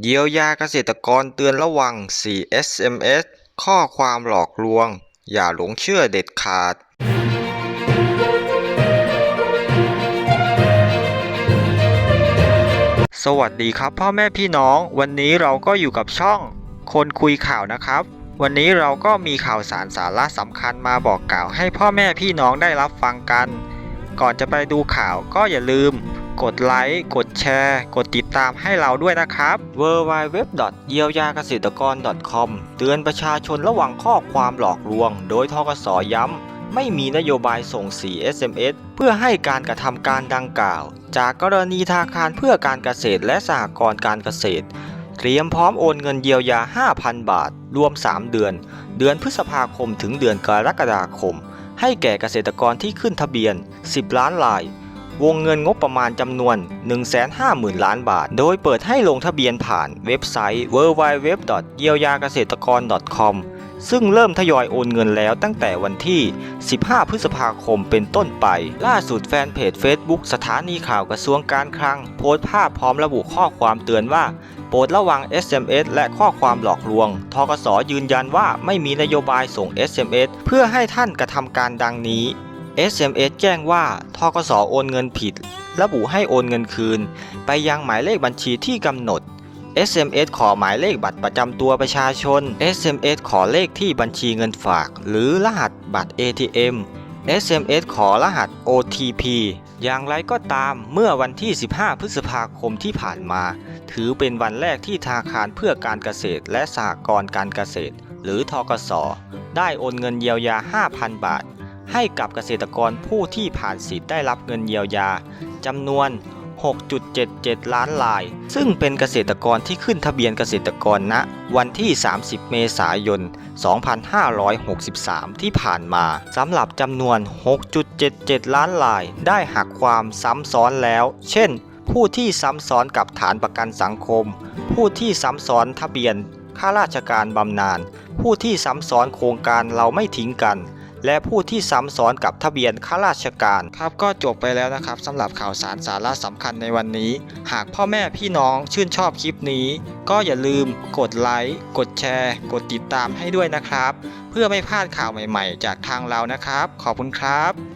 เยียวยาเกษตรกรเตือนระวัง 4 SMS ข้อความหลอกลวง อย่าหลงเชื่อเด็ดขาด สวัสดีครับพ่อแม่พี่น้อง วันนี้เราก็อยู่กับช่อง คนคุยข่าวนะครับ วันนี้เราก็มีข่าวสารสาระสำคัญมาบอกกล่าวให้พ่อแม่พี่น้องได้รับฟังกัน ก่อนจะไปดูข่าวก็อย่าลืม กดไลค์ กดแชร์ กดติดตามให้เราด้วยนะครับ w w w เยียวยาเกษตรกร .com เตือนประชาชนระวังข้อความหลอกลวง โดยทกสย้ำ ไม่มีนโยบายส่ง4 SMS เพื่อให้การกระทำการดังกล่าว จากกรณีธนาคารเพื่อการเกษตรและสหกรณ์การเกษตร เตรียมพร้อมโอนเงินเยียวยา 5,000 บาท รวม 3 เดือน เดือนพฤษภาคมถึงเดือนกรกฎาคม ให้แก่เกษตรกรที่ขึ้นทะเบียน 10 ล้านราย วงเงินงบประมาณจำนวน 150,000 ล้านบาท โดยเปิดให้ลงทะเบียนผ่านเว็บไซต์ www. เยียวยาเกษตรกร .com ซึ่งเริ่มทยอยโอนเงินแล้วตั้งแต่วันที่ 15 พฤษภาคมเป็นต้นไป ล่าสุดแฟนเพจ Facebook สถานีข่าวกระทรวงการคลัง โพสต์ภาพพร้อมระบุข้อความเตือนว่า โปรดระวัง SMS และข้อความหลอกลวง ทกสยืนยันว่าไม่มีนโยบายส่ง SMS เพื่อให้ท่านกระทำการดังนี้ SMS แจ้งว่าทกสโอนเงินผิด ระบุให้โอนเงินคืน ไปยังหมายเลขบัญชีที่กำหนด SMS ขอหมายเลขบัตรประจำตัวประชาชน SMS ขอเลขที่บัญชีเงินฝาก หรือรหัสบัตร ATM SMS ขอรหัส OTP อย่างไรก็ตามเมื่อวันที่ 15 พฤษภาคมที่ผ่านมา ถือเป็นวันแรกที่ธนาคารเพื่อการเกษตรและสหกรณ์การเกษตร หรือทกส ได้โอนเงินเยียวยา 5,000 บาท ให้กับเกษตรกรผู้ที่ผ่านสิทธิ์ได้รับเงินเยียวยาจำนวน 6.77 ล้านราย ซึ่งเป็นเกษตรกรที่ขึ้นทะเบียนเกษตรกรณวันที่ 30 เมษายน 2563 ที่ผ่านมาสำหรับจำนวน 6.77 ล้านราย ได้หักความซ้ำซ้อนแล้ว เช่น ผู้ที่ซ้ำซ้อนกับฐานประกันสังคม ผู้ที่ซ้ำซ้อนทะเบียนข้าราชการบำนาญผู้ที่ซ้ำซ้อนโครงการเราไม่ทิ้งกัน และผู้ที่ซ้ำซ้อนกับทะเบียนข้าราชการครับก็จบไปแล้วนะครับสำหรับข่าวสารสาระสำคัญในวันนี้ หากพ่อแม่พี่น้องชื่นชอบคลิปนี้ ก็อย่าลืมกดไลค์กดแชร์ กดติดตามให้ด้วยนะครับ เพื่อไม่พลาดข่าวใหม่ ๆ จากทางเรานะครับ ขอบคุณครับ